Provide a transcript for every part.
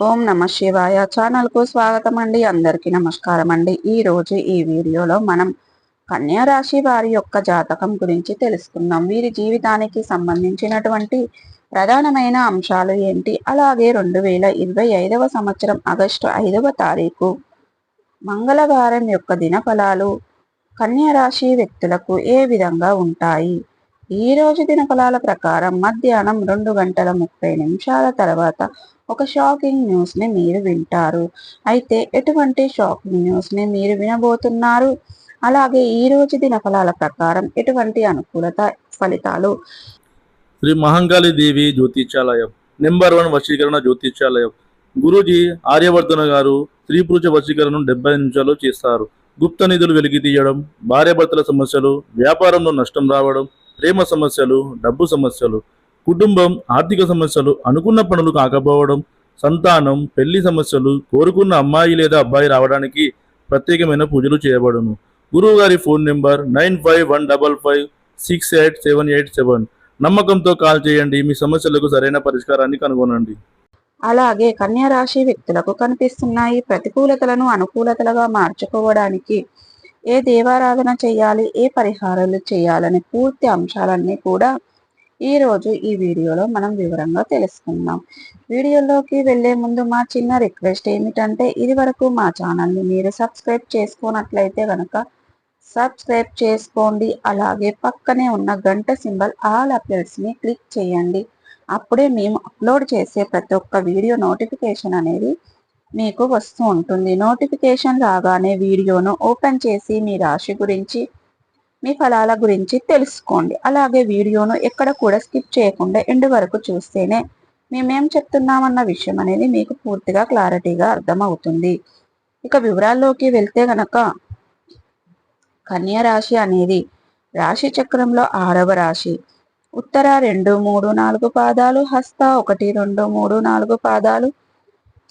ఓం నమ శివాయ. ఛానల్కు స్వాగతం అండి అందరికీ నమస్కారం అండి ఈ రోజు ఈ వీడియోలో మనం కన్యా రాశి వారి యొక్క జాతకం గురించి తెలుసుకుందాం. వీరి జీవితానికి సంబంధించినటువంటి ప్రధానమైన అంశాలు ఏంటి? అలాగే రెండు వేల ఇరవై ఐదవ సంవత్సరం ఆగస్టు ఐదవ తారీఖు మంగళవారం యొక్క దినఫలాలు కన్యా రాశి వ్యక్తులకు ఏ విధంగా ఉంటాయి? ఈ రోజు దినఫలాల ప్రకారం మధ్యాహ్నం రెండు గంటల ముప్పై నిమిషాల తర్వాత ఒక షాకింగ్ న్యూస్ని మీరు వింటారు. అయితే ఎటువంటి షాకింగ్ న్యూస్ని మీరు వినబోతున్నారు? అలాగే ఈ రోజు దినఫలాల ప్రకారం ఎటువంటి అనుకూలత ఫలితాలు? శ్రీ మహంకాళి దేవి జ్యోతిష్యాలయం నెంబర్ వన్ వశీకరణ జ్యోతిష్యాలయం గురూజీ ఆర్యవర్ధన గారు స్త్రీ పురుష వశీకరణను డెబ్బై నిమిషాల్లో చేస్తారు. గుప్త నిధులు వెలికి తీయడం భార్యాభర్తల సమస్యలు వ్యాపారంలో నష్టం రావడం ప్రేమ సమస్యలు డబ్బు సమస్యలు కుటుంబం ఆర్థిక సమస్యలు అనుకున్న పనులు కాకపోవడం సంతానం పెళ్ళి సమస్యలు కోరుకున్న అమ్మాయి లేదా అబ్బాయి రావడానికి ప్రత్యేకమైన పూజలు చేయబడును. గురువు గారి phone number nine five one double five six eight seven eight seven. నమ్మకంతో కాల్ చేయండి మీ సమస్యలకు సరైన పరిష్కారాన్ని కనుగొనండి. అలాగే కన్యా రాశి వ్యక్తులకు కనిపిస్తున్నాయి ప్రతికూలతలను అనుకూలతలుగా మార్చుకోవడానికి ఏ దేవారాధన చేయాలి ఏ పరిహారాలు చేయాలని పూర్తి అంశాలన్నీ కూడా ఈరోజు ఈ వీడియోలో మనం వివరంగా తెలుసుకుందాం. వీడియోలోకి వెళ్ళే ముందు మా చిన్న రిక్వెస్ట్ ఏమిటంటే ఇది వరకు మా ఛానల్ని మీరు సబ్స్క్రైబ్ చేసుకున్నట్లయితే కనుక సబ్స్క్రైబ్ చేసుకోండి. అలాగే పక్కనే ఉన్న గంట సింబల్ ఆల్ అప్డేట్స్ని క్లిక్ చేయండి. అప్పుడే మేము అప్లోడ్ చేసే ప్రతి ఒక్క వీడియో నోటిఫికేషన్ అనేది మీకు వస్తూ ఉంటుంది. నోటిఫికేషన్ రాగానే వీడియోను ఓపెన్ చేసి మీ రాశి గురించి మీ ఫలాల గురించి తెలుసుకోండి. అలాగే వీడియోను ఎక్కడ కూడా స్కిప్ చేయకుండా ఎండు వరకు చూస్తేనే మేమేం చెప్తున్నామన్న విషయం అనేది మీకు పూర్తిగా క్లారిటీగా అర్థమవుతుంది. ఇక వివరాల్లోకి వెళ్తే గనక కన్యా రాశి అనేది రాశి చక్రంలో ఆరవ రాశి. ఉత్తర రెండు మూడు నాలుగు పాదాలు హస్త ఒకటి రెండు మూడు నాలుగు పాదాలు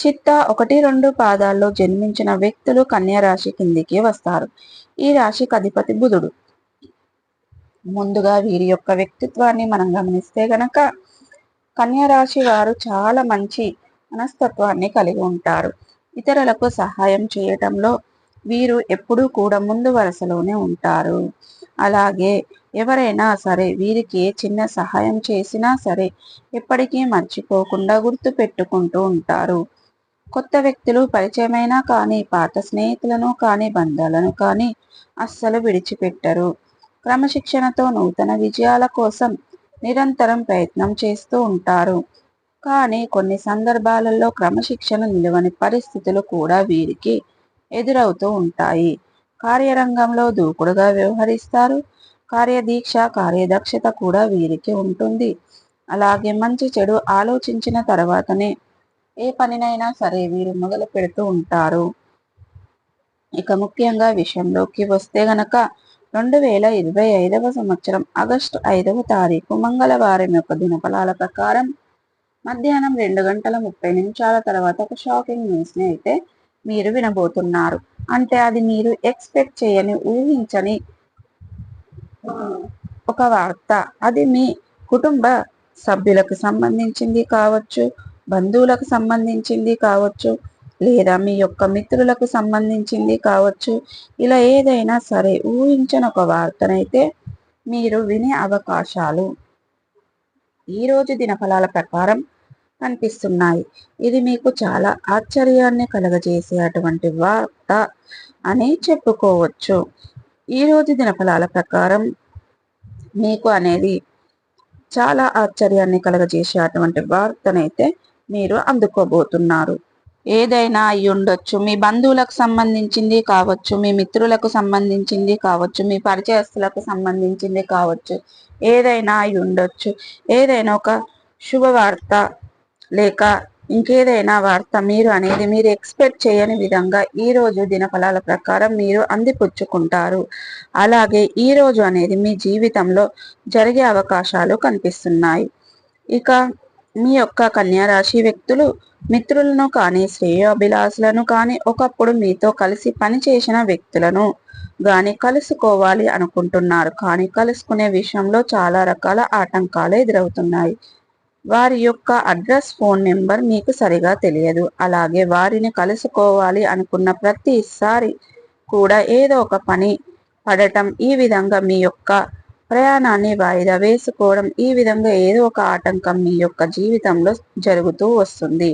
చిత్త ఒకటి రెండు పాదాల్లో జన్మించిన వ్యక్తులు కన్యా రాశి కిందికి వస్తారు. ఈ రాశికి అధిపతి బుధుడు. ముందుగా వీరి యొక్క వ్యక్తిత్వాన్ని మనం గమనిస్తే గనక కన్యా రాశి వారు చాలా మంచి మనస్తత్వాన్ని కలిగి ఉంటారు. ఇతరులకు సహాయం చేయటంలో వీరు ఎప్పుడూ కూడా ముందు వరుసలోనే ఉంటారు. అలాగే ఎవరైనా సరే వీరికి ఏ చిన్న సహాయం చేసినా సరే ఎప్పటికీ మర్చిపోకుండా గుర్తు పెట్టుకుంటూ ఉంటారు. కొత్త వ్యక్తులు పరిచయమైనా కానీ పాత స్నేహితులను కానీ బంధాలను కానీ అస్సలు విడిచిపెట్టరు. క్రమశిక్షణతో నూతన విజయాల కోసం నిరంతరం ప్రయత్నం చేస్తూ ఉంటారు. కానీ కొన్ని సందర్భాలలో క్రమశిక్షణ నిలవని పరిస్థితులు కూడా వీరికి ఎదురవుతూ ఉంటాయి. కార్యరంగంలో దూకుడుగా వ్యవహరిస్తారు. కార్యదీక్ష కార్యదక్షత కూడా వీరికి ఉంటుంది. అలాగే మంచి చెడు ఆలోచించిన తర్వాతనే ఏ పనినైనా సరే వీరు మొదలు పెడుతూ ఉంటారు. ఇక ముఖ్యంగా విషయంలోకి వస్తే గనక రెండు వేల ఇరవై ఐదవ సంవత్సరం ఆగస్టు ఐదవ తారీఖు మంగళవారం యొక్క దినఫలాల ప్రకారం మధ్యాహ్నం రెండు గంటల ముప్పై నిమిషాల తర్వాత ఒక షాకింగ్ న్యూస్ని అయితే మీరు వినబోతున్నారు. అంటే అది మీరు ఎక్స్పెక్ట్ చేయని ఊహించని ఒక వార్త. అది మీ కుటుంబ సభ్యులకు సంబంధించింది కావచ్చు బంధువులకు సంబంధించింది కావచ్చు లేదా మీ యొక్క మిత్రులకు సంబంధించింది కావచ్చు ఇలా ఏదైనా సరే ఊహించని ఒక వార్తనైతే మీరు వినే అవకాశాలు. ఈరోజు దినఫలాల ప్రకారం కనిపిస్తున్నాయి. ఇది మీకు చాలా ఆశ్చర్యాన్ని కలగజేసే అటువంటి వార్త అని చెప్పుకోవచ్చు. ఈరోజు దినఫలాల ప్రకారం మీకు అనేది చాలా ఆశ్చర్యాన్ని కలగజేసే అటువంటి వార్తనైతే మీరు అందుకోబోతున్నారు. ఏదైనా అయి ఉండొచ్చు మీ బంధువులకు సంబంధించింది కావచ్చు మీ మిత్రులకు సంబంధించింది కావచ్చు మీ పరిచయస్తులకు సంబంధించింది కావచ్చు. ఏదైనా అయి ఉండొచ్చు ఏదైనా ఒక శుభవార్త లేక ఇంకేదైనా వార్త మీరు అనేది మీరు ఎక్స్పెక్ట్ చేయని విధంగా ఈరోజు దినఫలాల ప్రకారం మీరు అందిపుచ్చుకుంటారు. అలాగే ఈ రోజు అనేది మీ జీవితంలో జరిగే అవకాశాలు కనిపిస్తున్నాయి. ఇక మీ యొక్క కన్యారాశి వ్యక్తులు మిత్రులను కానీ శ్రేయోభిలాసులను కానీ ఒకప్పుడు మీతో కలిసి పనిచేసిన వ్యక్తులను గాని కలుసుకోవాలి అనుకుంటున్నారు. కానీ కలుసుకునే విషయంలో చాలా రకాల ఆటంకాలు ఎదురవుతున్నాయి. వారి యొక్క అడ్రస్ ఫోన్ నెంబర్ మీకు సరిగా తెలియదు. అలాగే వారిని కలుసుకోవాలి అనుకున్న ప్రతిసారి కూడా ఏదో ఒక పని పడటం ఈ విధంగా మీ యొక్క ప్రయాణాన్ని వాయిదా వేసుకోవడం ఈ విధంగా ఏదో ఒక ఆటంకం మీ యొక్క జీవితంలో జరుగుతూ వస్తుంది.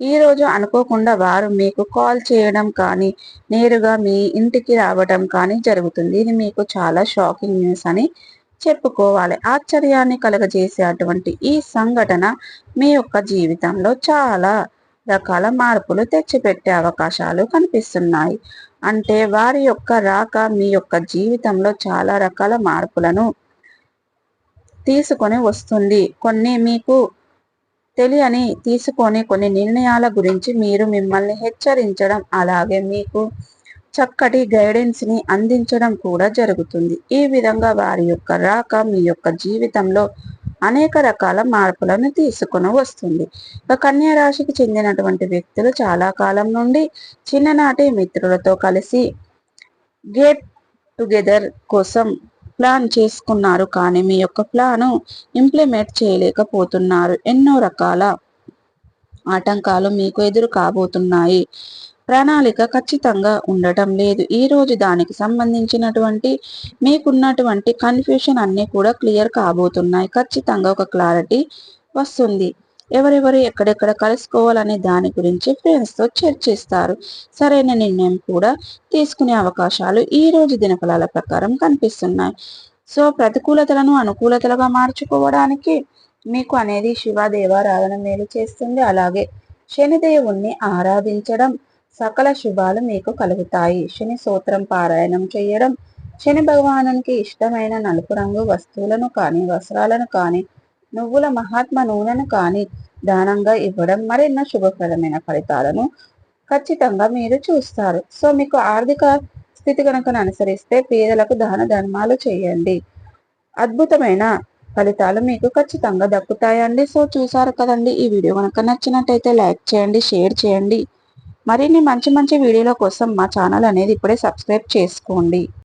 ఈరోజు అనుకోకుండా వారు మీకు కాల్ చేయడం కానీ నేరుగా మీ ఇంటికి రావడం కానీ జరుగుతుంది. ఇది మీకు చాలా షాకింగ్ న్యూస్ అని చెప్పుకోవాలి. ఆశ్చర్యాన్ని కలగజేసే అటువంటి ఈ సంఘటన మీ యొక్క జీవితంలో చాలా రకాల మార్పులు తెచ్చిపెట్టే అవకాశాలు కనిపిస్తున్నాయి. అంటే వారి యొక్క రాక మీ యొక్క జీవితంలో చాలా రకాల మార్పులను తీసుకొని వస్తుంది. కొన్ని మీకు తెలియని తీసుకొని కొన్ని నిర్ణయాల గురించి మీరు మిమ్మల్ని హెచ్చరించడం అలాగే మీకు చక్కటి గైడెన్స్ని అందించడం కూడా జరుగుతుంది. ఈ విధంగా వారి యొక్క రాక మీ యొక్క జీవితంలో అనేక రకాల మార్పులను తీసుకుని వస్తుంది. కన్యా రాశికి చెందినటువంటి వ్యక్తులు చాలా కాలం నుండి చిన్ననాటి మిత్రులతో కలిసి గెట్ టుగెదర్ కోసం ప్లాన్ చేసుకున్నారు. కానీ మీ యొక్క ప్లాను ఇంప్లిమెంట్ చేయలేకపోతున్నారు. ఎన్నో రకాల ఆటంకాలు మీకు ఎదురు కాబోతున్నాయి ప్రణాళిక ఖచ్చితంగా ఉండటం లేదు. ఈ రోజు దానికి సంబంధించినటువంటి మీకున్నటువంటి కన్ఫ్యూషన్ అన్నీ కూడా క్లియర్ కాబోతున్నాయి. ఖచ్చితంగా ఒక క్లారిటీ వస్తుంది. ఎవరెవరు ఎక్కడెక్కడ కలుసుకోవాలనే దాని గురించి ఫ్రెండ్స్తో చర్చిస్తారు. సరైన నిర్ణయం కూడా తీసుకునే అవకాశాలు ఈ రోజు దినఫలాల ప్రకారం కనిపిస్తున్నాయి. సో ప్రతికూలతలను అనుకూలతలుగా మార్చుకోవడానికి మీకు అనేది శివ దేవారాధన మేలు చేస్తుంది. అలాగే శనిదేవుణ్ణి ఆరాధించడం సకల శుభాలు మీకు కలుగుతాయి. శని సూత్రం పారాయణం చేయడం. శని భగవానునికి ఇష్టమైన నలుపు రంగు వస్తువులను కానీ వస్త్రాలను కానీ నువ్వుల మహాత్మ నూనెను కానీ దానంగా ఇవ్వడం మరెన్నో శుభప్రదమైన ఫలితాలను ఖచ్చితంగా మీరు చూస్తారు. సో మీకు ఆర్థిక స్థితి కనుక అనుసరిస్తే పేదలకు దాన ధర్మాలు చేయండి. అద్భుతమైన ఫలితాలు మీకు ఖచ్చితంగా దక్కుతాయండి. సో చూసారు కదండి ఈ వీడియో. కనుక నచ్చినట్టయితే లైక్ చేయండి షేర్ చేయండి. మరిన్ని మంచి మంచి వీడియోల కోసం మా ఛానల్ అనేది ఇప్పుడే సబ్స్క్రైబ్ చేసుకోండి.